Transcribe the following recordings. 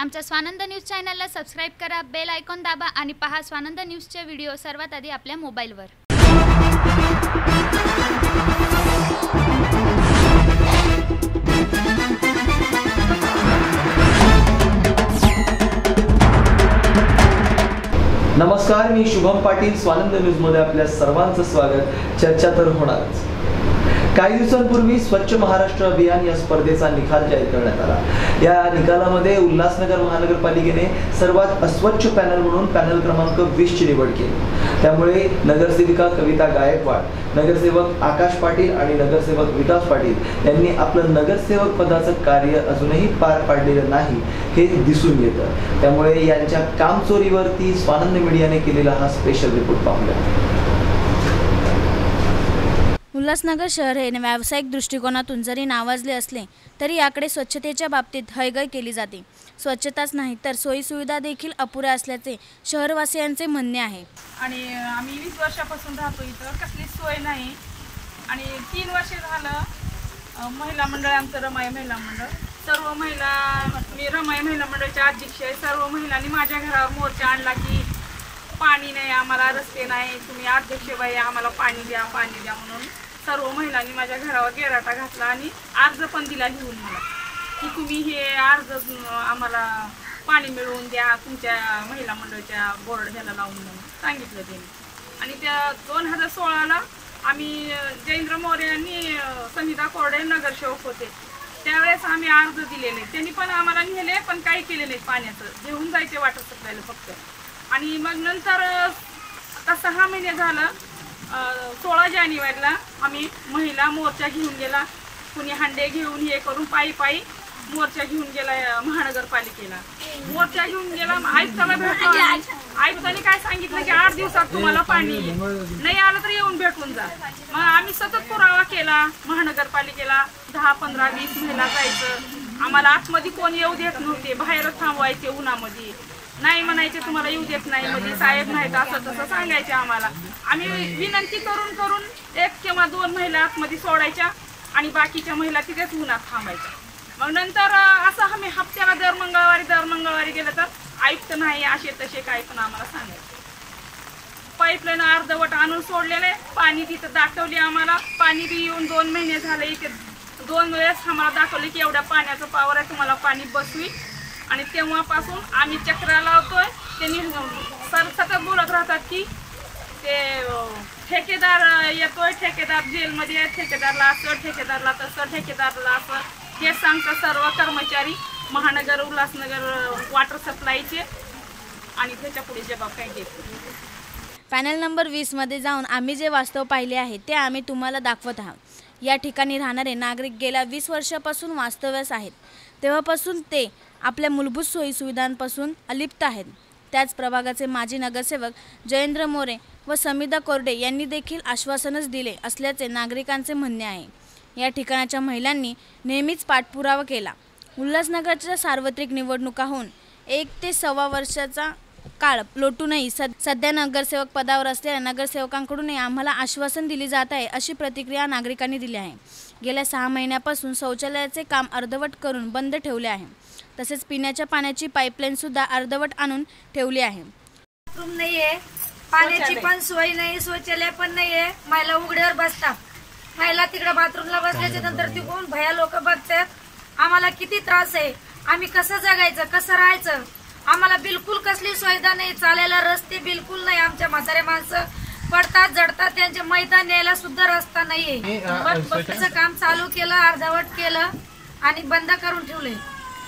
आमच्या स्वानंद न्यूज चॅनलला सबस्क्राईब करा बेल आयकॉन दाबा आणि पहा स्वानंद न्यूजचे व्हिडिओ सर्वात आधी आपल्या मोबाईलवर. नमस्कार मी शुभम पाटील स्वानंद न्यूजमध्ये आपल्या सर्वांचं स्वागत. चर्चा तर होणारच. काही दिवसांपूर्वी स्वच्छ महाराष्ट्र अभियान या स्पर्धेचा निकाल जाहीर करण्यात आला. या निकालामध्ये उल्हासनगर महानगरपालिकेने सर्वात अस्वच्छ पॅनल म्हणून पॅनल क्रमांक वीसची निवड केली. त्यामुळे नगरसेविका कविता गायकवाड नगरसेवक आकाश पाटील आणि नगरसेवक विकास पाटील यांनी आपलं नगरसेवक पदाचं कार्य अजूनही पार पाडलेलं नाही हे दिसून येतं. त्यामुळे यांच्या कामचोरीवरती स्वानंद मीडियाने केलेला हा स्पेशल रिपोर्ट पाहूया. उल्हासनगर शहर हे व्यावसायिक दृष्टिकोनातून जरी नावाजले असले तरी याकडे स्वच्छतेच्या बाबतीत हयगय केली जाते. स्वच्छताच नाही तर सोयीसुविधा देखील अपुऱ्या असल्याचे शहरवासियांचे म्हणणे आहे. आणि आम्ही वीस वर्षापासून राहतो इथं. कसलीच सोय नाही. आणि तीन वर्ष झालं महिला मंडळ आमचं रमाई महिला मंडळ. सर्व महिला मी रमाई महिला मंडळाच्या अध्यक्ष आहे. सर्व महिलांनी माझ्या घरावर मोर्चा आणला की पाणी नाही आम्हाला रस्ते नाही. तुम्ही अध्यक्ष बाई आम्हाला पाणी द्या पाणी द्या म्हणून. सर्व महिलांनी माझ्या घरावर गेराटा घातला आणि अर्ज पण दिला लिहून मला. की तुम्ही हे अर्ज आम्हाला पाणी मिळवून द्या तुमच्या महिला मंडळाच्या बोर्ड ह्याला लावून म्हणून सांगितलं त्यांनी. आणि त्या दोन हजार सोळाला आम्ही जयेंद्र मोरे यांनी अं, संहिता कोरडे नगरसेवक होते. त्यावेळेस आम्ही अर्ज दिलेले. त्यांनी पण आम्हाला नेले पण काही केले नाही पाण्याचं. घेऊन जायचे वाटत सप्लायला फक्त. आणि मग नंतर आता सहा महिने झालं सोळा जानेवारीला आम्ही महिला मोर्चा घेऊन गेला. कुणी हांडे घेऊन हे करून पायी पायी मोर्चा घेऊन गेला महानगरपालिकेला. मोर्चा घेऊन गेला आयुक्ताला भेटलो आयुक्ताने काय सांगितलं की आठ दिवसात तुम्हाला पाणी येईल. नाही आलं तर येऊन भेटून जा. मग आम्ही सतत पुरावा केला महानगरपालिकेला दहा पंधरा वीस महिला जायचं. आम्हाला आतमध्ये कोण येऊ देत नव्हते बाहेरच थांबवायचे उन्हामध्ये. नाही म्हणायचे तुम्हाला येऊ देत नाही. म्हणजे साहेब नाहीत असं तसं सांगायचे आम्हाला. आम्ही विनंती करून करून एक किंवा दोन महिला आतमध्ये सोडायच्या आणि बाकीच्या महिला तिथेच उन्हात थांबायच्या. मग नंतर असं आम्ही हप्त्याला दर मंगळवारी दर मंगळवारी गेलं तर आयुक्त नाही असे तसे काय पण आम्हाला सांगायचे. पाईपलाईन अर्धवट आणून सोडलेले पाणी तिथं दाखवले आम्हाला. पाणी बी येऊन दोन महिने झाले इथे. दोन वेळेस आम्हाला दाखवले की एवढ्या पाण्याचं पावर आहे तुम्हाला पाणी बसवी. आणि तेव्हापासून आम्ही चक्रा लावतोय त्यांनी सर सतत बोलत राहतात की ते ठेकेदार येतोय ठेकेदार जेलमध्ये ठेकेदारला असं ठेकेदारला तसं ठेकेदारला असं. हे सांगतात सर्व कर्मचारी महानगर उल्हासनगर वॉटर सप्लायचे आणि त्याच्या पुढे जबाब काही देत पॅनल नंबर वीसमध्ये जाऊन आम्ही जे वास्तव पाहिले आहे ते आम्ही तुम्हाला दाखवत आहोत. या ठिकाणी राहणारे नागरिक गेल्या वीस वर्षापासून वास्तव्यास आहेत. तेव्हापासून ते आपल्या मूलभूत सोयीसुविधांपासून अलिप्त आहेत. त्याच प्रभागाचे माजी नगरसेवक जयेंद्र मोरे व समिदा कोरडे यांनी देखील आश्वासनच दिले असल्याचे नागरिकांचे म्हणणे आहे. या ठिकाणाच्या महिलांनी नेहमीच पाठपुरावा केला. उल्हासनगरच्या सार्वत्रिक निवडणुका होऊन एक ते सव्वा वर्षाचा काळ लोटूनही सद सध्या नगरसेवक पदावर असलेल्या नगरसेवकांकडूनही आम्हाला आश्वासन दिली जात आहे अशी प्रतिक्रिया नागरिकांनी दिली आहे. गेल्या सहा महिन्यापासून शौचालयाचे काम अर्धवट करून बंद ठेवले आहे. तसेच पिण्याच्या पाण्याची पाईपलाईन सुद्धा अर्धवट आणून ठेवली आहे. बाथरूम नाहीये पाण्याची शौचालय. पण सोय नाही शौचालय पण नाहीये. महिला उघड्यावर बसतात. महिला तिकडे बाथरूमला बसल्याच्या नंतर तिकडून भया लोक बघतात आम्हाला किती त्रास आहे? आम्ही कसं जगायचं? कसं राहायचं? आम्हाला बिलकुल कसली सुविधा नाही. चालायला रस्ते बिलकुल नाही आमच्या म्हातारे माणसं. पडतात जडतात त्यांचे मैदान यायला सुद्धा रस्ता नाहीये. बसचं काम चालू केलं अर्धवट केलं आणि बंद करून ठेवले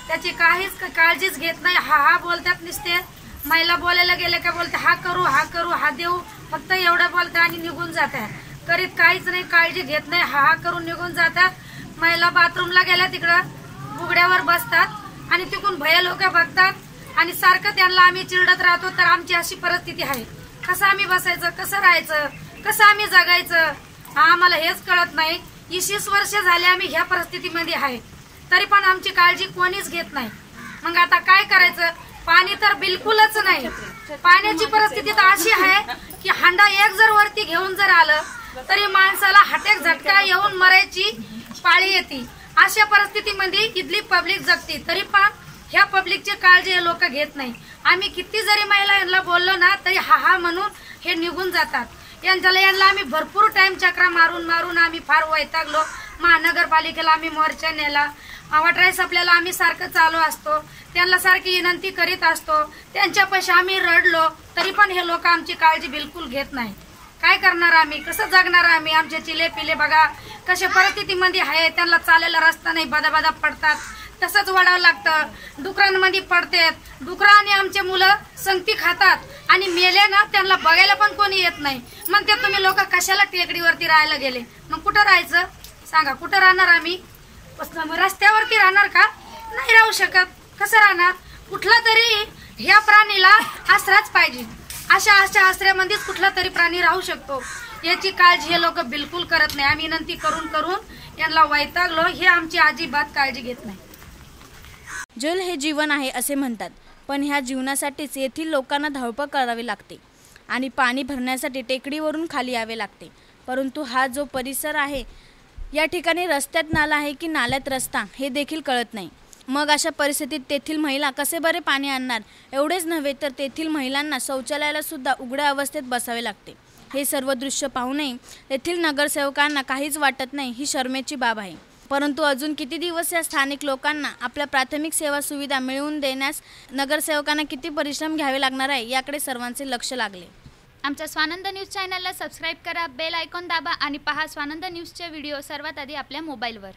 त्याची काहीच काळजीच घेत नाही. हा हा बोलतात नुसते. महिला बोलायला गेले का बोलते हा करू हा करू हा देऊ. फक्त एवढं बोलतात आणि निघून जातात करीत काहीच नाही काळजी घेत नाही. हा हा करून निघून जातात महिला बाथरूमला गेल्या तिकडं. उघड्यावर बसतात आणि तिकडून भया लोक बघतात. आणि सारखं त्यांना आम्ही चिरडत राहतो तर आमची अशी परिस्थिती आहे. कसं आम्ही बसायचं कसं राहायचं कसं आम्ही जगायचं हा आम्हाला हेच कळत नाही. इशीस वर्ष झाले आम्ही ह्या परिस्थितीमध्ये आहे. तरी पण आमची काळजी कोणीच घेत नाही. मग आता काय करायचं? पाणी तर बिलकुलच नाही. पाण्याची परिस्थिती तर अशी आहे की हांडा एक जर वरती घेऊन जर आलं तरी माणसाला हटेक झटका येऊन मरायची पाळी येते. अशा परिस्थितीमध्ये इथली पब्लिक जगते. तरी पण ह्या पब्लिकची काळजी हे लोक घेत नाही. आम्ही किती जरी महिला यांना बोललो ना तरी हा हा म्हणून हे निघून जातात. यांच्याला यांना आम्ही भरपूर टाइम चक्रा मारून मारून आम्ही फार वैतागलो. महानगरपालिकेला आम्ही मोर्चा नेला. वाटराईस आपल्याला आम्ही सारखं चालू असतो. त्यांना सारखी विनंती करीत असतो. त्यांच्यापाशी आम्ही रडलो तरी पण हे लोक आमची काळजी बिलकुल घेत नाही काय करणार आम्ही? कसं जगणार आम्ही? आमचे चिले पिले बघा. कसे परिस्थितीमध्ये आहे? त्यांना चालायला रस्ता नाही. बदाबदा पडतात. तसंच वाढावं लागतं. डुकरांमध्ये पडतात. डुकराने आमचे मुलं संगती खातात. आणि मेले ना त्यांना बघायला पण कोणी येत नाही. मग ते तुम्ही लोक कशाला टेकडीवरती राहायला गेले? मग कुठं राहायचं? सांगा कुठं राहणार आम्ही? रस्त्यावरती राहणार का? नाही राहू शकत. कसं राहणार? कुठला तरी ह्या प्राणीला आसराच पाहिजे. अशा अशा आसऱ्यामध्येच कुठला तरी प्राणी राहू शकतो. याची काळजी हे लोक बिलकुल करत नाही. आम्ही विनंती करून करून यांना वैतागलो. हे आमची अजिबात काळजी घेत नाही. जल हे जीवन आहे असे म्हणतात पण ह्या जीवनासाठीच येथील लोकांना धावपळ करावी लागते आणि पाणी भरण्यासाठी टेकडीवरून खाली यावे लागते. परंतु हा जो परिसर आहे या ठिकाणी रस्त्यात नाला आहे की नाल्यात रस्ता हे देखील कळत नाही. मग अशा परिस्थितीत तेथील महिला कसे बरे पाणी आणणार? एवढेच नव्हे तर तेथील महिलांना शौचालयाला सुद्धा उघड्या अवस्थेत बसावे लागते. हे सर्व दृश्य पाहूनही येथील नगरसेवकांना काहीच वाटत नाही ही शर्मेची बाब आहे. परंतु अजून किती दिवस या स्थानिक लोकांना आपल्या प्राथमिक सेवा सुविधा मिळवून देण्यास नगरसेवकांना किती परिश्रम घ्यावे लागणार आहे याकडे सर्वांचे लक्ष लागले. आमच्या स्वानंद न्यूज चॅनलला सबस्क्राईब करा बेल आयकॉन दाबा आणि पहा स्वानंद न्यूजचे व्हिडिओ सर्वात आधी आपल्या मोबाईलवर.